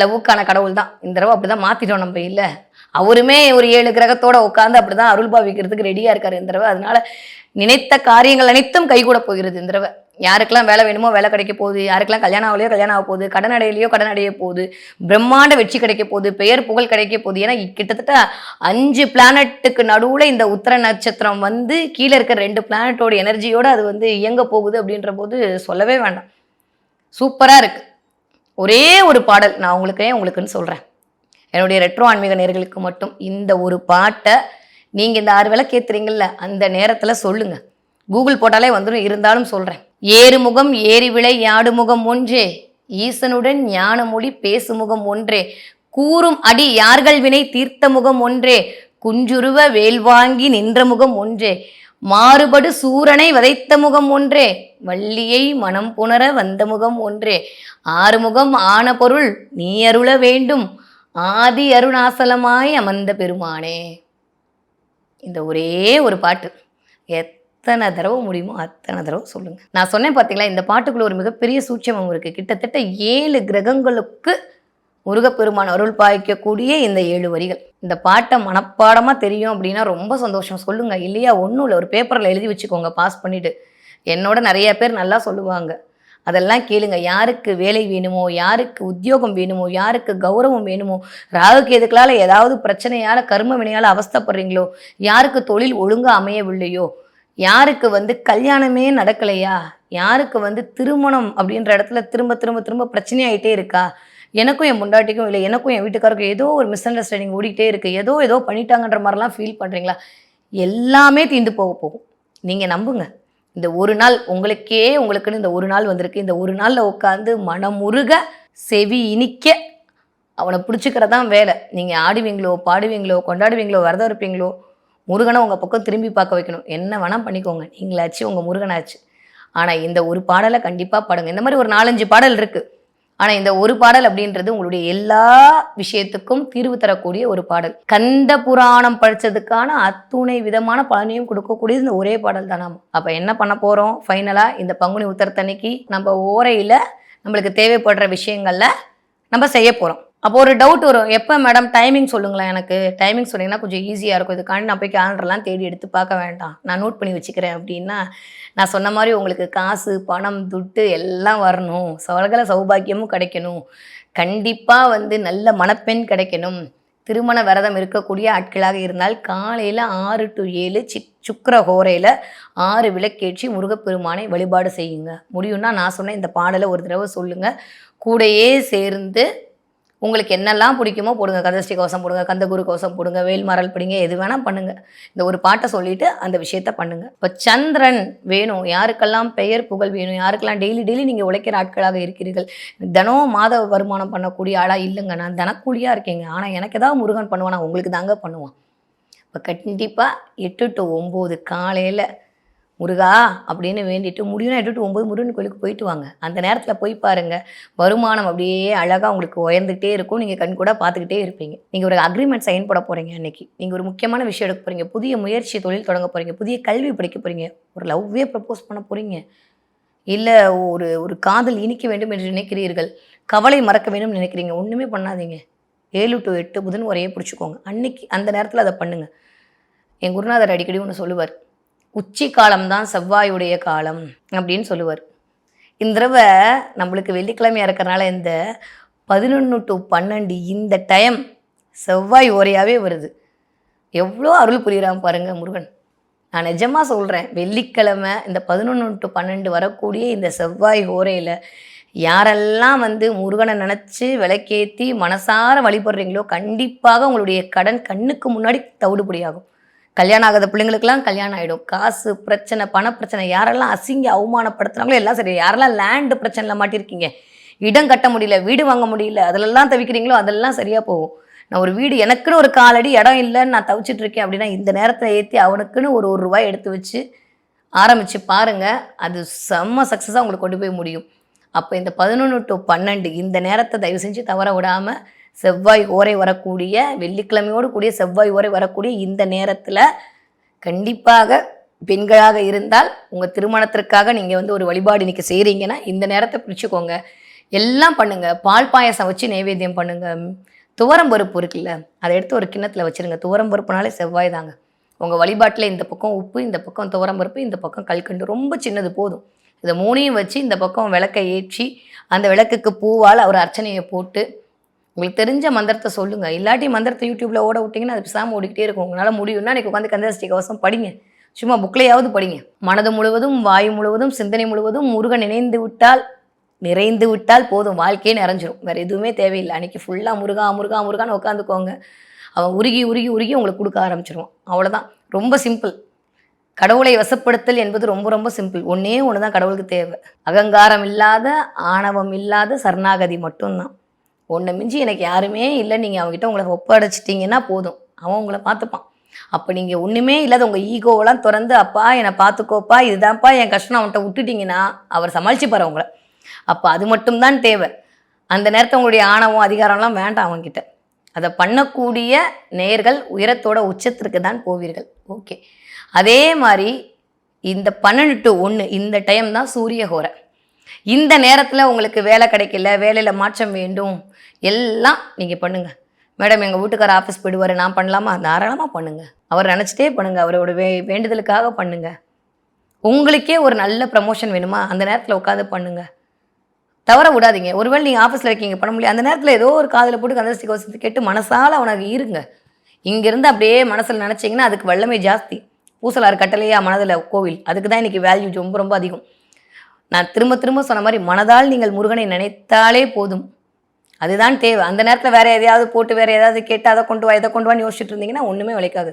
லவ்வுக்கான கடவுள் தான். இந்த தடவை அப்படி தான் மாற்றிட்டோம் நம்ம இல்லை. அவருமே ஒரு ஏழு கிரகத்தோட உட்காந்து அப்படிதான் அருள் பாவிக்கிறதுக்கு ரெடியாக இருக்காரு இந்த தடவை அதனால நினைத்த காரியங்கள் அனைத்தும் கைகூட போகிறது இந்த தடவை யாருக்கெல்லாம் வேலை வேணுமோ வேலை கிடைக்க போகுது யாருக்கெல்லாம் கல்யாணம் ஆகலையோ கல்யாணம் ஆக போகுது கடன் அடையிலையோ கடன் அடைய போகுது பிரம்மாண்ட வெற்றி கிடைக்க போகுது பெயர் புகழ் கிடைக்க போகுது. ஏன்னா கிட்டத்தட்ட அஞ்சு பிளானட்டுக்கு நடுவில் இந்த உத்தர நட்சத்திரம் வந்து கீழே இருக்கிற ரெண்டு பிளானட்டோட எனர்ஜியோட அது வந்து இயங்க போகுது அப்படின்ற போது சொல்லவே வேண்டாம். சூப்பராக இருக்கு. ஒரே ஒரு பாடல் நான் உங்களுக்கே உங்களுக்குன்னு சொல்கிறேன் என்னுடைய ரெட்ரோ ஆன்மீக நேர்களுக்கு மட்டும் இந்த ஒரு பாட்டை நீங்கள் இந்த ஆறு வேலை கேத்துறீங்கல்ல அந்த நேரத்தில் சொல்லுங்க. கூகுள் போட்டாலே வந்துடும் இருந்தாலும் சொல்கிறேன் ஏறுமுகம் ஏரி விளை யாடு முகம் ஒன்றே. ஈசனுடன் ஞான மொழி பேசு முகம் ஒன்றே. கூறும் அடி யார்கள் வினை தீர்த்த முகம் ஒன்றே. குஞ்சுருவ வேல் வாங்கி நின்ற முகம் ஒன்றே. மாறுபடு சூரனை வதைத்த முகம் ஒன்றே. வள்ளியை மனம் புணர வந்த முகம் ஒன்றே. ஆறுமுகம் ஆன பொருள் நீ அருள வேண்டும். ஆதி அருணாசலமாய் அமர்ந்த பெருமானே. இந்த ஒரே ஒரு பாட்டு. எத்தனை தடவை முடியுமோ அத்தனை தடவை சொல்லுங்க. நான் சொன்னேன் பார்த்தீங்களா இந்த பாட்டுக்குள்ள ஒரு மிகப்பெரிய சூட்சமம் இருக்கு. கிட்டத்தட்ட ஏழு கிரகங்களுக்கு முருகப்பெருமான் அருள் பாய்க்கக்கூடிய இந்த ஏழு வரிகள். இந்த பாட்டை மனப்பாடமா தெரியும் அப்படின்னா ரொம்ப சந்தோஷம். சொல்லுங்க இல்லையா? ஒன்றும் இல்லை. ஒரு பேப்பரில் எழுதி வச்சுக்கோங்க. பாஸ் பண்ணிட்டு. என்னோட நிறைய பேர் நல்லா சொல்லுவாங்க. அதெல்லாம் கேளுங்க. யாருக்கு வேலை வேணுமோ யாருக்கு உத்தியோகம் வேணுமோ யாருக்கு கௌரவம் வேணுமோ ராகுக்கு எதுக்களால் ஏதாவது பிரச்சனையால் கர்ம வினையால் அவஸ்தைப்படுறீங்களோ யாருக்கு தொழில் ஒழுங்காக அமையவில்லையோ யாருக்கு வந்து கல்யாணமே நடக்கலையா யாருக்கு வந்து திருமணம் அப்படின்ற இடத்துல திரும்ப திரும்ப திரும்ப பிரச்சனையாயிட்டே இருக்கா எனக்கும் என் முண்டாட்டிக்கும் இல்லை எனக்கும் என் வீட்டுக்காருக்கும் ஏதோ ஒரு மிஸ் அண்டர்ஸ்டாண்டிங் ஓடிக்கிட்டே இருக்குது ஏதோ ஏதோ பண்ணிட்டாங்கன்ற மாதிரிலாம் ஃபீல் பண்ணுறீங்களா எல்லாமே தீந்து போக போகும். நீங்கள் நம்புங்க. இந்த ஒரு நாள் உங்களுக்கே உங்களுக்குன்னு இந்த ஒரு நாள் வந்திருக்கு. இந்த ஒரு நாளில் உட்காந்து மனமுருக செவி இனிக்க அவனை பிடிச்சிக்கிறதான் வேலை. நீங்கள் ஆடுவீங்களோ பாடுவீங்களோ கொண்டாடுவீங்களோ விரதம் இருப்பீங்களோ முருகனை உங்கள் பக்கம் திரும்பி பார்க்க வைக்கணும். என்ன வேணால் பண்ணிக்கோங்க. நீங்களாச்சு உங்கள் முருகனாச்சு. ஆனால் இந்த ஒரு பாடலை கண்டிப்பாக பாடுங்க. இந்த மாதிரி ஒரு நாலஞ்சு பாடல் இருக்குது ஆனால் இந்த ஒரு பாடல் அப்படின்றது உங்களுடைய எல்லா விஷயத்துக்கும் தீர்வு தரக்கூடிய ஒரு பாடல். கந்த புராணம் படித்ததுக்கான அத்துணை விதமான பலனையும் கொடுக்கக்கூடியது இந்த ஒரே பாடல் தான் நாம அப்போ என்ன பண்ண போகிறோம் ஃபைனலாக இந்த பங்குனி உத்தரத்தன்னைக்கு நம்ம ஓரையில் நம்மளுக்கு தேவைப்படுற விஷயங்களில் நம்ம செய்ய போகிறோம் அப்போ ஒரு டவுட் வரும். எப்போ மேடம் டைமிங் சொல்லுங்களேன் எனக்கு. டைமிங் சொன்னீங்கன்னா கொஞ்சம் ஈஸியாக இருக்கும். இதுக்காண்டி நான் போய் கேலண்டர்லாம் தேடி எடுத்து பார்க்க வேண்டாம். நான் நோட் பண்ணி வச்சுக்கிறேன் அப்படின்னா நான் சொன்ன மாதிரி உங்களுக்கு காசு பணம் துட்டு எல்லாம் வரணும். சகல சௌபாக்கியமும் கிடைக்கணும். கண்டிப்பாக வந்து நல்ல மணப்பெண் கிடைக்கணும். திருமண விரதம் இருக்கக்கூடிய ஆட்களாக இருந்தால் காலையில் ஆறு டு ஏழு சி சுக்கர ஹோரையில் ஆறு விளக்கேற்றி முருகப்பெருமானை வழிபாடு செய்யுங்க. முடியும்னா நான் சொன்ன இந்த பாடலை ஒரு தடவை சொல்லுங்கள் கூடையே சேர்ந்து உங்களுக்கு என்னெல்லாம் பிடிக்குமோ போடுங்க. கதஸ்ரீ கவசம் போடுங்க கந்தகுரு கவசம் போடுங்க வேல்மரல் பிடிங்க எது வேணால் பண்ணுங்க. இந்த ஒரு பாட்டை சொல்லிட்டு அந்த விஷயத்த பண்ணுங்க. இப்போ சந்திரன் வேணும் யாருக்கெல்லாம் பெயர் புகழ் வேணும் யாருக்கெல்லாம் டெய்லி டெய்லி நீங்கள் உழைக்கிற ஆட்களாக இருக்கிறீர்கள் தினம் மாத வருமானம் பண்ணக்கூடிய ஆளாக இல்லைங்க. நான் தினக்கூலியாக இருக்கேங்க. ஆனால் எனக்கு ஏதாவது முருகன் பண்ணுவானா? உங்களுக்கு தாங்க பண்ணுவான். இப்போ கண்டிப்பாக எட்டு டு ஒம்பது காலையில் முருகா அப்படின்னு வேண்டிட்டு முடியும்னா எட்டு ஒம்பது முருகன் கோயிலுக்கு போயிட்டு வாங்க. அந்த நேரத்தில் போய் பாருங்கள் வருமானம் அப்படியே அழகாக உங்களுக்கு உயர்ந்துகிட்டே இருக்கும். நீங்கள் கண் கூட பார்த்துக்கிட்டே இருப்பீங்க. நீங்கள் ஒரு அக்ரிமெண்ட் சைன் போட போகிறீங்க அன்னைக்கு. நீங்கள் ஒரு முக்கியமான விஷயம் எடுக்க போகிறீங்க புதிய முயற்சி தொழில் தொடங்க போகிறீங்க புதிய கல்வி படிக்க போகிறீங்க ஒரு லவ்வே ப்ரப்போஸ் பண்ண போகிறீங்க இல்லை ஒரு ஒரு காதல் இனிக்க வேண்டும் என்று நினைக்கிறீர்கள். கவலை மறக்க வேண்டும் நினைக்கிறீங்க. ஒன்றுமே பண்ணாதீங்க. ஏழு டு எட்டு புதன் உரையே பிடிச்சிக்கோங்க. அன்னைக்கு அந்த நேரத்தில் அதை பண்ணுங்கள் என் குருநாதர் அடிக்கடி ஒன்று சொல்லுவார். உச்சி காலம்தான் செவ்வாயுடைய காலம் அப்படின்னு சொல்லுவார். இந்த தடவை நம்மளுக்கு வெள்ளிக்கிழமையாக இருக்கிறனால இந்த பதினொன்று டு பன்னெண்டு இந்த டைம் செவ்வாய் ஓரையாகவே வருது. எவ்வளோ அருள் புரியுறான் பாருங்க முருகன். நான் நிஜமாக சொல்கிறேன் வெள்ளிக்கிழமை இந்த பதினொன்று டு பன்னெண்டு வரக்கூடிய இந்த செவ்வாய் ஓரையில் யாரெல்லாம் வந்து முருகனை நினச்சி விளக்கேற்றி மனசார வழிபடுறீங்களோ கண்டிப்பாக உங்களுடைய கடன் கண்ணுக்கு முன்னாடி தவிடுபடியாகும். கல்யாணம் ஆகாத பிள்ளைங்களுக்கெல்லாம் கல்யாணம் ஆகிடும் காசு பிரச்சனை பண பிரச்சனை யாரெல்லாம் அசிங்க அவமானப்படுத்துனாங்களோ எல்லாம் சரி. யாரெல்லாம் லேண்டு பிரச்சனையில் மாட்டிருக்கீங்க? இடம் கட்ட முடியல வீடு வாங்க முடியல அதிலெல்லாம் தவிக்கிறீங்களோ அதெல்லாம் சரியாக போகும். நான் ஒரு வீடு எனக்குன்னு ஒரு காலடி இடம் இல்லைன்னு நான் தவிச்சிட்டு இருக்கேன் அப்படின்னா இந்த நேரத்தில் ஏற்றி அவனுக்குன்னு ஒரு ஒரு ரூபாய் எடுத்து வச்சு ஆரம்பித்து பாருங்கள் அது செம்ம சக்ஸஸாக உங்களுக்கு கொண்டு போய் முடியும். அப்போ இந்த பதினொன்று டு பன்னெண்டு இந்த நேரத்தை தயவு செஞ்சு தவற விடாமல் செவ்வாய் ஓரை வரக்கூடிய வெள்ளிக்கிழமையோடு கூடிய செவ்வாய் ஓரை வரக்கூடிய இந்த நேரத்தில் கண்டிப்பாக பெண்களாக இருந்தால் உங்கள் திருமணத்திற்காக நீங்கள் வந்து ஒரு வழிபாடு இன்றைக்கி செய்கிறீங்கன்னா இந்த நேரத்தை பிடிச்சிக்கோங்க. எல்லாம் பண்ணுங்கள் பால் பாயசம் வச்சு நைவேத்தியம் பண்ணுங்கள் துவரம் பருப்பு இருக்குல்ல அதை எடுத்து ஒரு கிண்ணத்தில் வச்சுருங்க. துவரம் பருப்புனாலே செவ்வாய் தாங்க. உங்கள் வழிபாட்டில் இந்த பக்கம் உப்பு இந்த பக்கம் துவரம் பருப்பு இந்த பக்கம் கல்கண்டு ரொம்ப சின்னது போதும். இதை மூணையும் வச்சு இந்த பக்கம் விளக்கை ஏற்றி அந்த விளக்குக்கு பூவால் அவர் அர்ச்சனையை போட்டு உங்களுக்கு தெரிஞ்ச மந்திரத்தை சொல்லுங்கள் இல்லாட்டி மந்திரத்தை யூடியூப்பில் ஓட விட்டிங்கன்னா அது பேசாமல் ஓடிக்கிட்டே இருக்கும். உங்களால் முடியும்னா இன்றைக்கி உட்காந்து கந்தசஷ்டி கவசம் படிங்க. சும்மா புக்லையாவது படிங்க. மனது முழுவதும் வாயு முழுவதும் சிந்தனை முழுவதும் முருகன் நினைந்து விட்டால் நிறைந்து விட்டால் போதும். வாழ்க்கையே நிறைஞ்சிரும். வேறு எதுவுமே தேவையில்லை. அன்றைக்கி ஃபுல்லாக முருகா முருகா முருகான்னு உட்காந்துக்கோங்க அவன் உருகி உருகி உருகி உங்களுக்கு கொடுக்க ஆரம்பிச்சிருவான். அவ்வளோதான் ரொம்ப சிம்பிள் கடவுளை வசப்படுத்தல் என்பது ரொம்ப ரொம்ப சிம்பிள் ஒன்றே ஒன்று தான் கடவுளுக்கு தேவை. அகங்காரம் இல்லாத ஆணவம் இல்லாத சரணாகதி மட்டும்தான். ஒன்றை மிஞ்சி எனக்கு யாருமே இல்லை. நீங்கள் அவங்ககிட்ட உங்களை ஒப்படைச்சிட்டிங்கன்னா போதும். அவன் உங்களை பார்த்துப்பான். அப்போ நீங்கள் ஒன்றுமே இல்லாத உங்கள் ஈகோவெல்லாம் திறந்து அப்பா என்னை பார்த்துக்கோப்பா இதுதான்ப்பா என் கஷ்டம். அவன்கிட்ட விட்டுட்டிங்கன்னா அவர் சமாளிச்சுப்பார் உங்களை. அப்போ அது மட்டும்தான் தேவை. அந்த நேரத்தை உங்களுடைய ஆணவம் அதிகாரம்லாம் வேண்டாம் அவங்ககிட்ட அதை பண்ணக்கூடிய நேர்கள் உயரத்தோட உச்சத்திற்கு தான் போவீர்கள். ஓகே. அதே மாதிரி இந்த பன்னெண்டு டு ஒன்று இந்த டைம் தான் சூரிய ஹோரை இந்த நேரத்தில் உங்களுக்கு வேலை கிடைக்கல வேலையில் மாற்றம் வேண்டும். எல்லாம் நீங்கள் பண்ணுங்கள் மேடம் எங்கள் வீட்டுக்கார ஆஃபீஸ் போயிடுவார். நான் பண்ணலாமா? தாராளமாக பண்ணுங்கள் அவர் நினச்சிட்டே பண்ணுங்கள் அவரோட வே வேண்டுதலுக்காக பண்ணுங்கள் உங்களுக்கே ஒரு நல்ல ப்ரமோஷன் வேணுமா? அந்த நேரத்தில் உட்காந்து பண்ணுங்கள் தவற விடாதீங்க. ஒருவேளை நீங்கள் ஆஃபீஸில் இருக்கீங்க பண்ண முடியல. அந்த நேரத்தில் ஏதோ ஒரு காதில் போட்டு கந்தசஷ்டி கவசத்தை கேட்டு மனசால் அவனுக்கு இருங்க. இங்கேருந்து அப்படியே மனசில் நினச்சிங்கன்னா அதுக்கு வல்லமை ஜாஸ்தி. பூசலார் கட்டளையா மனதில் கோவில். அதுக்கு தான் இன்றைக்கி வேல்யூ ரொம்ப ரொம்ப அதிகம். நான் திரும்ப திரும்ப சொன்ன மாதிரி மனதால் நீங்கள் முருகனை நினைத்தாலே போதும். அதுதான் தேவை. அந்த நேரத்தில் வேற எதையாவது போட்டு வேற ஏதாவது கேட்டு அதை கொண்டு வா இதை கொண்டு வான்னு யோசிச்சுட்டு இருந்தீங்கன்னா ஒன்றுமே உழைக்காது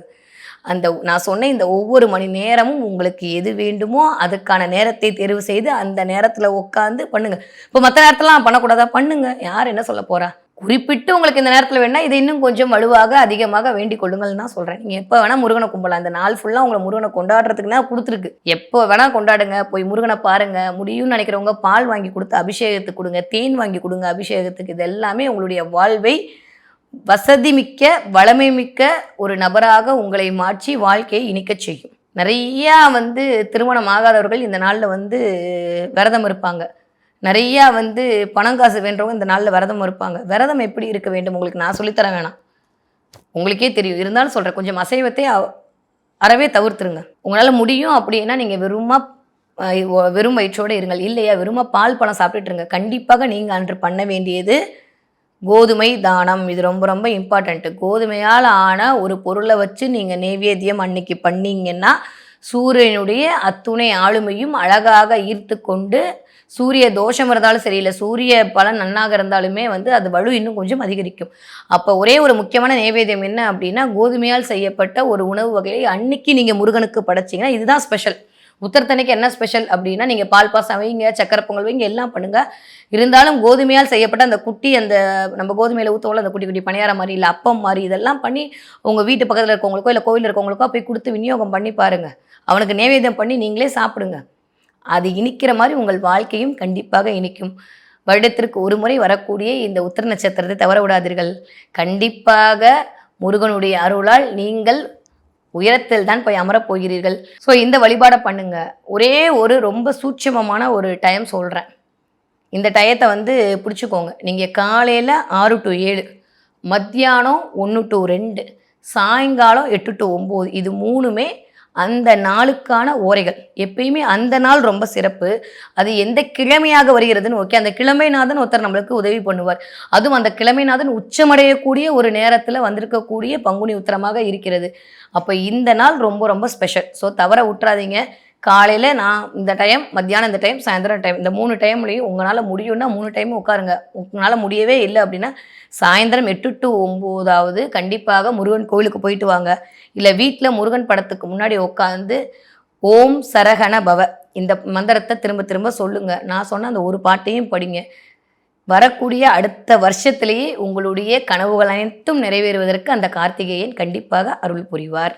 அந்த நான் சொன்ன இந்த ஒவ்வொரு மணி நேரமும் உங்களுக்கு எது வேண்டுமோ அதுக்கான நேரத்தை தேர்வு செய்து அந்த நேரத்தில் உட்காந்து பண்ணுங்க. இப்போ மற்ற நேரத்தெல்லாம் பண்ணக்கூடாதா? பண்ணுங்க. யார் என்ன சொல்ல போறா? குறிப்பிட்டு உங்களுக்கு இந்த நேரத்தில் வேணால் இதை இன்னும் கொஞ்சம் வலுவாக அதிகமாக வேண்டிக் கொள்ளுங்கள்னு தான் சொல்கிறேன் நீங்கள் எப்போ வேணால் முருகனை கும்பலாம். அந்த நாள் ஃபுல்லாக உங்களை முருகனை கொண்டாடுறதுக்கு தான் கொடுத்துருக்கு. எப்போ வேணால் கொண்டாடுங்க. போய் முருகனை பாருங்கள் முடியும்னு நினைக்கிறவங்க பால் வாங்கி கொடுத்து அபிஷேகத்துக்கு கொடுங்க. தேன் வாங்கி கொடுங்க அபிஷேகத்துக்கு. இது எல்லாமே உங்களுடைய வாழ்வை வசதி மிக்க வளமை மிக்க ஒரு நபராக உங்களை மாற்றி வாழ்க்கையை இணைக்கச் செய்யும். நிறையா வந்து திருமணம் ஆகாதவர்கள் இந்த நாளில் வந்து விரதம் இருப்பாங்க. நிறையா வந்து பணம் காசு வேண்டவங்க இந்த நாளில் விரதம் இருப்பாங்க. விரதம் எப்படி இருக்க வேண்டும்? உங்களுக்கு நான் சொல்லித்தர வேணாம். உங்களுக்கே தெரியும். இருந்தாலும் சொல்கிறேன் கொஞ்சம் அசைவத்தை அ- அறவே தவிர்த்துருங்க. உங்களால் முடியும் அப்படின்னா நீங்கள் வெறுமா வெறும் வயிற்றோடு இருங்கள். இல்லையா? வெறுமா பால் பழம் சாப்பிட்டுட்டு இருங்க. கண்டிப்பாக நீங்கள் அன்று பண்ண வேண்டியது கோதுமை தானம். இது ரொம்ப ரொம்ப இம்பார்ட்டண்ட்டு கோதுமையால் ஆன ஒரு பொருளை வச்சு நீங்கள் நெய்வேத்தியம் அன்னைக்கு பண்ணீங்கன்னா சூரியனுடைய அத்துணை ஆளுமையும் அழகாக ஈர்த்து கொண்டு சூரிய தோஷம் இருந்தாலும் சரியில்லை. சூரிய பலன் நன்னாக இருந்தாலுமே வந்து அது வலு இன்னும் கொஞ்சம் அதிகரிக்கும். அப்போ ஒரே ஒரு முக்கியமான நைவேத்தியம் என்ன அப்படின்னா கோதுமையால் செய்யப்பட்ட ஒரு உணவு வகையை அன்னைக்கு நீங்கள் முருகனுக்கு படைச்சிங்கன்னா இதுதான் ஸ்பெஷல் உத்தரத்தனைக்கு என்ன ஸ்பெஷல் அப்படின்னா நீங்கள் பால் பாசம் வைங்க சக்கரை பொங்கல் வைங்க எல்லாம் பண்ணுங்க. இருந்தாலும் கோதுமையால் செய்யப்பட்ட அந்த குட்டி அந்த நம்ம கோதுமையில் ஊற்றவள அந்த குட்டி குட்டி பணியாரம் மாதிரி இல்லை அப்பம் மாதிரி இதெல்லாம் பண்ணி உங்கள் வீட்டு பக்கத்தில் இருக்கவங்களுக்கோ இல்லை கோவில் இருக்கவங்களுக்கோ போய் கொடுத்து விநியோகம் பண்ணி பாருங்கள் அவனுக்கு நைவேத்தியம் பண்ணி நீங்களே சாப்பிடுங்க. அது இனிக்கிற மாதிரி உங்கள் வாழ்க்கையும் கண்டிப்பாக இனிக்கும். வருடத்திற்கு ஒரு முறை வரக்கூடிய இந்த உத்திர நட்சத்திரத்தை தவற விடாதீர்கள். கண்டிப்பாக முருகனுடைய அருளால் நீங்கள் உயரத்தில் தான் போய் அமரப் போகிறீர்கள். ஸோ இந்த வழிபாடை பண்ணுங்க. ஒரே ஒரு ரொம்ப சூட்சமமான ஒரு டைம் சொல்கிறேன் இந்த டயத்தை வந்து பிடிச்சிக்கோங்க. நீங்கள் காலையில் ஆறு டு ஏழு மத்தியானம் ஒன்று டு ரெண்டு சாயங்காலம் எட்டு டு ஒம்பது இது மூணுமே அந்த நாளுக்கான ஓரைகள். எப்பயுமே அந்த நாள் ரொம்ப சிறப்பு. அது எந்த கிழமையாக வருகிறதுன்னு ஓகே அந்த கிழமைநாதன் ஒருத்தர் நம்மளுக்கு உதவி பண்ணுவார். அதுவும் அந்த கிழமைநாதன் உச்சமடையக்கூடிய ஒரு நேரத்தில் வந்திருக்கக்கூடிய பங்குனி உத்தரமாக இருக்கிறது. அப்போ இந்த நாள் ரொம்ப ரொம்ப ஸ்பெஷல் ஸோ தவற விட்டுறாதீங்க. காலையில் நான் இந்த டைம் மத்தியானம் இந்த டைம் சாயந்தரம் டைம் இந்த மூணு டைம்லையும் உங்களால் முடியும்னா மூணு டைம் உட்காருங்க. உங்களால் முடியவே இல்லை அப்படின்னா சாயந்தரம் எட்டு டு ஒம்போதாவது கண்டிப்பாக முருகன் கோவிலுக்கு போயிட்டு வாங்க. இல்லை வீட்டில் முருகன் படத்துக்கு முன்னாடி உட்காந்து ஓம் சரகண பவ. இந்த மந்திரத்தை திரும்ப திரும்ப சொல்லுங்க. நான் சொன்ன அந்த ஒரு பாட்டையும் படிங்க. வரக்கூடிய அடுத்த வருஷத்திலேயே உங்களுடைய கனவுகள் அனைத்தும் நிறைவேறுவதற்கு அந்த கார்த்திகேயன் கண்டிப்பாக அருள் புரிவார்.